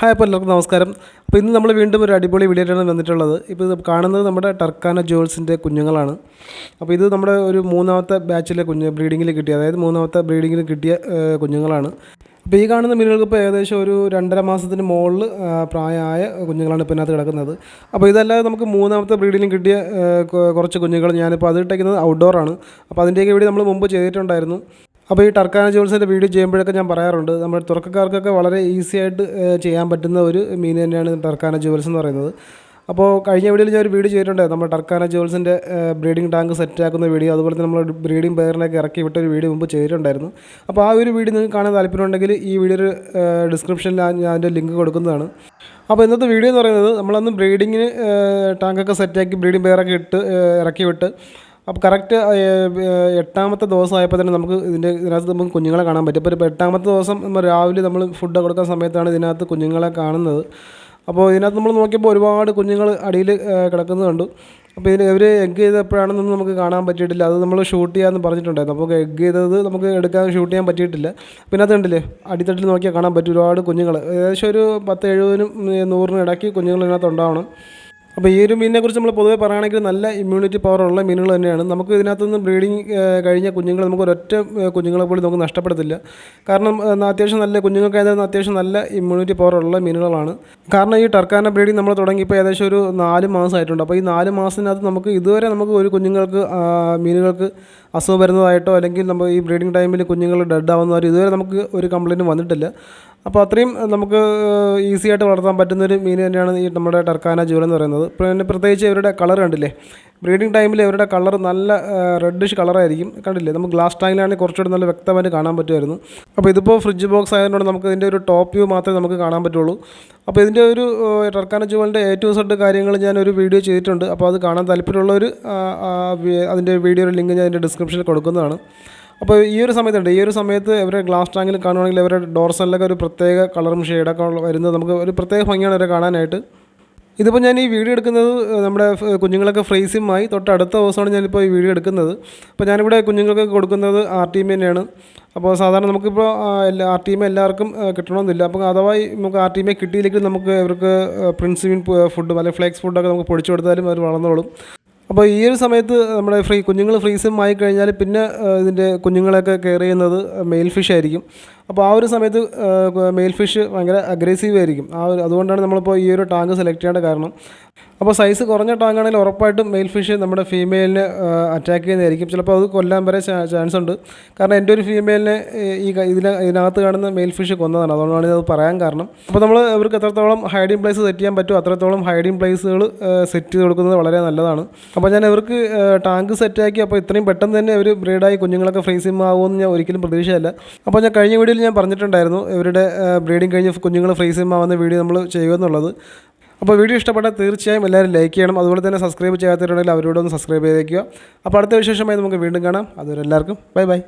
Hi അപ്പോൾ എല്ലാവർക്കും നമസ്കാരം. അപ്പോൾ ഇന്ന് നമ്മൾ വീണ്ടും ഒരു അടിപൊളി വീഡിയോ വന്നിട്ടുള്ളത്. ഇപ്പോൾ ഇത് കാണുന്നത് നമ്മുടെ ടർക്കാന ജോൾസിന്റെ കുഞ്ഞുങ്ങളാണ്. അപ്പോൾ ഇത് നമ്മുടെ ഒരു മൂന്നാമത്തെ ബാച്ചിലെ കുഞ്ഞ് ബ്രീഡിങ്ങിൽ കിട്ടിയ അതായത് മൂന്നാമത്തെ ബ്രീഡിങ്ങിൽ കിട്ടിയ കുഞ്ഞുങ്ങളാണ്. അപ്പോൾ ഈ കാണുന്ന മീനുകൾക്ക് ഇപ്പോൾ ഏകദേശം ഒരു രണ്ടര മാസത്തിന് മുകളിൽ പ്രായമായ കുഞ്ഞുങ്ങളാണ് ഇപ്പോൾ ഇതിനകത്ത് കിടക്കുന്നത്. അപ്പോൾ ഇതല്ലാതെ നമുക്ക് മൂന്നാമത്തെ ബ്രീഡിലും കിട്ടിയ കുറച്ച് കുഞ്ഞുങ്ങൾ ഞാനിപ്പോൾ അത് ഇട്ടേക്കുന്നത് ഔട്ട്ഡോറാണ് അപ്പോൾ അതിന്റെയൊക്കെ വീഡിയോ നമ്മൾ മുമ്പ് ചെയ്തിട്ടുണ്ടായിരുന്നു. അപ്പോൾ ഈ ടർക്കാന ജോൾസിന്റെ വീഡിയോ ചെയ്യുമ്പോഴൊക്കെ ഞാൻ പറയാറുണ്ട് നമ്മൾ തുറക്കക്കാർക്കൊക്കെ വളരെ ഈസി ആയിട്ട് ചെയ്യാൻ പറ്റുന്ന ഒരു മീൻ തന്നെയാണ് ടർക്കാന ജോൾസ് എന്ന് പറയുന്നത്. അപ്പോൾ കഴിഞ്ഞ വീഡിയോയിൽ ഞാൻ ഒരു വീഡിയോ ചെയ്തിട്ടുണ്ടായിരുന്നു നമ്മൾ ടർക്കാന ജോൾസിന്റെ ബ്രീഡിംഗ് ടാങ്ക് സെറ്റ് ആക്കുന്ന വീഡിയോ അതുപോലെ തന്നെ നമ്മൾ ബ്രീഡിംഗ് പെയറിനൊക്കെ ഇറക്കി വിട്ട ഒരു വീഡിയോ മുമ്പ് ചെയ്തിട്ടുണ്ടായിരുന്നു. അപ്പോൾ ആ ഒരു വീഡിയോ നിങ്ങൾക്ക് കാണാൻ താല്പര്യമുണ്ടെങ്കിൽ ഈ വീഡിയോ ഡിസ്ക്രിപ്ഷനിൽ ഞാൻ അതിന്റെ ലിങ്ക് കൊടുക്കുന്നതാണ്. അപ്പോൾ ഇന്നത്തെ വീഡിയോ എന്ന് പറയുന്നത് നമ്മളന്ന് ബ്രീഡിങ്ങിന് ടാങ്കൊക്കെ സെറ്റാക്കി ബ്രീഡിംഗ് പെയറൊക്കെ ഇട്ട് ഇറക്കി വിട്ട് അപ്പോൾ കറക്റ്റ് എട്ടാമത്തെ ദിവസം ആയപ്പോൾ തന്നെ നമുക്ക് ഇതിന്റെ ഇതിനകത്ത് നമുക്ക് കുഞ്ഞുങ്ങളെ കാണാൻ പറ്റും. അപ്പോൾ എട്ടാമത്തെ ദിവസം രാവിലെ നമ്മൾ ഫുഡ് കൊടുക്കുന്ന സമയത്താണ് ഇതിനകത്ത് കുഞ്ഞുങ്ങളെ കാണുന്നത്. അപ്പോൾ ഇതിനകത്ത് നമ്മൾ നോക്കിയപ്പോൾ ഒരുപാട് കുഞ്ഞുങ്ങൾ അടിയിൽ കിടക്കുന്നത് കണ്ടു. അപ്പോൾ ഇതിന് ഇവർ എഗ് ചെയ്ത് എപ്പോഴാണെന്നൊന്നും നമുക്ക് കാണാൻ പറ്റിയിട്ടില്ല. അത് നമ്മൾ ഷൂട്ട് ചെയ്യാമെന്ന് പറഞ്ഞിട്ടുണ്ടായിരുന്നു. അപ്പോൾ എഗ് ചെയ്തത് നമുക്ക് എടുക്കാൻ ഷൂട്ട് ചെയ്യാൻ പറ്റിയിട്ടില്ല. പിന്നെ അത് കണ്ടില്ലേ? അടിത്തട്ടിൽ നോക്കിയാൽ കാണാൻ പറ്റും ഒരുപാട് കുഞ്ഞുങ്ങൾ ഏകദേശം ഒരു പത്ത് എഴുപതിനും നൂറിനും ഇടയ്ക്ക് കുഞ്ഞുങ്ങൾ ഇതിനകത്ത് ഉണ്ടാവണം. അപ്പോൾ ഈ ഒരു മീനിനെ കുറിച്ച് നമ്മൾ പൊതുവെ പറയുകയാണെങ്കിൽ നല്ല ഇമ്മ്യൂണിറ്റി പവർ ഉള്ള മീനുകൾ തന്നെയാണ്. നമുക്ക് ഇതിനകത്ത് നിന്ന് ബ്രീഡിങ് കഴിഞ്ഞ കുഞ്ഞുങ്ങൾ നമുക്ക് ഒരൊറ്റ കുഞ്ഞുങ്ങളെ പോലും നമുക്ക് നഷ്ടപ്പെടത്തില്ല. കാരണം അത്യാവശ്യം നല്ല കുഞ്ഞുങ്ങൾക്കായത് അത്യാവശ്യം നല്ല ഇമ്മ്യൂണിറ്റി പവർ ഉള്ള മീനുകളാണ്. കാരണം ഈ ടർക്കാന ബ്രീഡിങ് നമ്മൾ തുടങ്ങിയപ്പോൾ ഏകദേശം ഒരു നാല് മാസമായിട്ടുണ്ട് അപ്പോൾ ഈ നാല് മാസത്തിനകത്ത് നമുക്ക് ഇതുവരെ നമുക്ക് ഒരു കുഞ്ഞുങ്ങൾക്ക് മീനുകൾക്ക് അസുഖം വരുന്നതായിട്ടോ അല്ലെങ്കിൽ നമ്മൾ ഈ ബ്രീഡിംഗ് ടൈമിൽ കുഞ്ഞുങ്ങൾ ഡെഡ് ആവുന്നവർ ഇതുവരെ നമുക്ക് ഒരു കംപ്ലയിന്റും വന്നിട്ടില്ല. അപ്പോൾ അത്രയും നമുക്ക് ഈസി ആയിട്ട് വളർത്താൻ പറ്റുന്ന ഒരു മീൻ തന്നെയാണ് ഈ നമ്മുടെ ടർക്കാന ജൂൽ എന്ന് പറയുന്നത്. പിന്നെ പ്രത്യേകിച്ച് ഇവരുടെ കളർ കണ്ടില്ലേ? ബ്രീഡിംഗ് ടൈമിൽ ഇവരുടെ കളർ നല്ല റെഡിഷ് കളറായിരിക്കും കണ്ടില്ലേ? നമുക്ക് ഗ്ലാസ് ടാങ്കിലാണെങ്കിൽ കുറച്ചുകൂടി നല്ല വ്യക്തമായിട്ട് കാണാൻ പറ്റുമായിരുന്നു. അപ്പോൾ ഇതിപ്പോൾ ഫ്രിഡ്ജ് ബോക്സ് ആയതുകൊണ്ട് നമുക്ക് ഇതിന്റെ ഒരു ടോപ്പ് വ്യൂ മാത്രമേ നമുക്ക് കാണാൻ പറ്റുള്ളൂ. അപ്പോൾ ഇതിന്റെ ഒരു ടർക്കാന ജുവലിന്റെ എ ടു സെഡ് കാര്യങ്ങൾ ഞാൻ ഒരു വീഡിയോ ചെയ്തിട്ടുണ്ട്. അപ്പോൾ അത് കാണാൻ താല്പര്യമുള്ളവർ അതിന്റെ വീഡിയോയുടെ ലിങ്ക് ഞാൻ അതിന്റെ ഡിസ്ക്രിപ്ഷനിൽ കൊടുക്കുന്നതാണ്. അപ്പോൾ ഈ ഒരു സമയത്തുണ്ട്. ഈ ഒരു സമയത്ത് ഇവരെ ഗ്ലാസ് ടാങ്കിൽ കാണുവാണെങ്കിൽ ഇവരുടെ ഡോർസലിലൊക്കെ ഒരു പ്രത്യേക കളറും ഷെയ്ഡൊക്കെ വരുന്നത് നമുക്ക് ഒരു പ്രത്യേക ഭംഗിയാണ് ഇവരെ കാണാനായിട്ട്. ഇതിപ്പോൾ ഞാൻ ഈ വീഡിയോ എടുക്കുന്നത് നമ്മുടെ കുഞ്ഞുങ്ങളൊക്കെ ഫ്രൈസുമായി തൊട്ട് അടുത്ത ദിവസമാണ് ഞാനിപ്പോൾ ഈ വീഡിയോ എടുക്കുന്നത്. അപ്പോൾ ഞാനിവിടെ കുഞ്ഞുങ്ങൾക്ക് കൊടുക്കുന്നത് ആർ ടി എം തന്നെയാണ്. അപ്പോൾ സാധാരണ നമുക്കിപ്പോൾ എല്ലാ ആർ ടി എം എല്ലാവർക്കും കിട്ടണമെന്നില്ല. അപ്പോൾ അഥവാ നമുക്ക് ആർ ടി എം കിട്ടിയില്ലെങ്കിൽ നമുക്ക് ഇവർക്ക് പ്രിൻസിമിൻ ഫുഡും അല്ലെങ്കിൽ ഫ്ലേക്സ് ഫുഡൊക്കെ നമുക്ക് പൊടിച്ചു കൊടുത്താലും അവർ വളർന്നോളും. അപ്പോൾ ഈ ഒരു സമയത്ത് നമ്മുടെ ഫ്രീ കുഞ്ഞുങ്ങൾ ഫ്രീസും ആയി കഴിഞ്ഞാൽ പിന്നെ ഇതിന്റെ കുഞ്ഞുങ്ങളെയൊക്കെ കെയർ ചെയ്യുന്നത് മെയിൽ ഫിഷ് ആയിരിക്കും. അപ്പോൾ ആ ഒരു സമയത്ത് മെയിൽ ഫിഷ് ഭയങ്കര അഗ്രസീവ് ആയിരിക്കും. ആ ഒരു അതുകൊണ്ടാണ് നമ്മളിപ്പോൾ ഈ ഒരു ടാങ്ക് സെലക്ട് ചെയ്യേണ്ട കാരണം. അപ്പോൾ സൈസ് കുറഞ്ഞ ടാങ്കാണെങ്കിൽ ഉറപ്പായിട്ടും മെയിൽ ഫിഷ് നമ്മുടെ ഫീമെയിലിനെ അറ്റാക്ക് ചെയ്യുന്നതായിരിക്കും. ചിലപ്പോൾ അത് കൊല്ലാൻ വരെ ചാൻസ് ഉണ്ട്. കാരണം എന്റെ ഒരു ഫീമെയിലിനെ ഈ ഇതിന് ഇതിനകത്ത് കാണുന്ന മെയിൽ ഫിഷ് കൊന്നതാണ്. അതുകൊണ്ടാണ് ഇത് പറയാൻ കാരണം. അപ്പോൾ നമ്മൾ ഇവർക്ക് എത്രത്തോളം ഹൈഡിങ് പ്ലേസ് സെറ്റ് ചെയ്യാൻ പറ്റുമോ അത്രത്തോളം ഹൈഡിങ് പ്ലേസുകൾ സെറ്റ് ചെയ്ത് കൊടുക്കുന്നത് വളരെ നല്ലതാണ്. അപ്പോൾ ഞാൻ ഇവർക്ക് ടാങ്ക് സെറ്റാക്കി അപ്പോൾ ഇത്രയും പെട്ടെന്ന് തന്നെ ഒരു ബ്രീഡായി കുഞ്ഞുങ്ങളൊക്കെ ഫ്രീസിം ആവുമെന്ന് ഞാൻ ഒരിക്കലും പ്രതീക്ഷയല്ല. അപ്പോൾ ഞാൻ കഴിഞ്ഞ വീഡിയോയിൽ ഞാൻ പറഞ്ഞിട്ടുണ്ടായിരുന്നു ഇവരുടെ ബ്രീഡിങ് കഴിഞ്ഞ് കുഞ്ഞുങ്ങൾ ഫ്രീസിം ആവുന്ന വീഡിയോ നമ്മൾ ചെയ്യുമെന്നുള്ളത് അപ്പോൾ വീഡിയോ ഇഷ്ടപ്പെട്ടാൽ തീർച്ചയായും എല്ലാവരും ലൈക്ക് ചെയ്യണം. അതുപോലെ തന്നെ സബ്സ്ക്രൈബ് ചെയ്യാത്തവരുണ്ടെങ്കിൽ അവരോടൊന്ന് സബ്സ്ക്രൈബ് ചെയ്തേക്കുക. അപ്പോൾ അടുത്ത വിശേഷമായി നമുക്ക് വീണ്ടും കാണാം. അതുവരെ എല്ലാവർക്കും ബൈ ബൈ.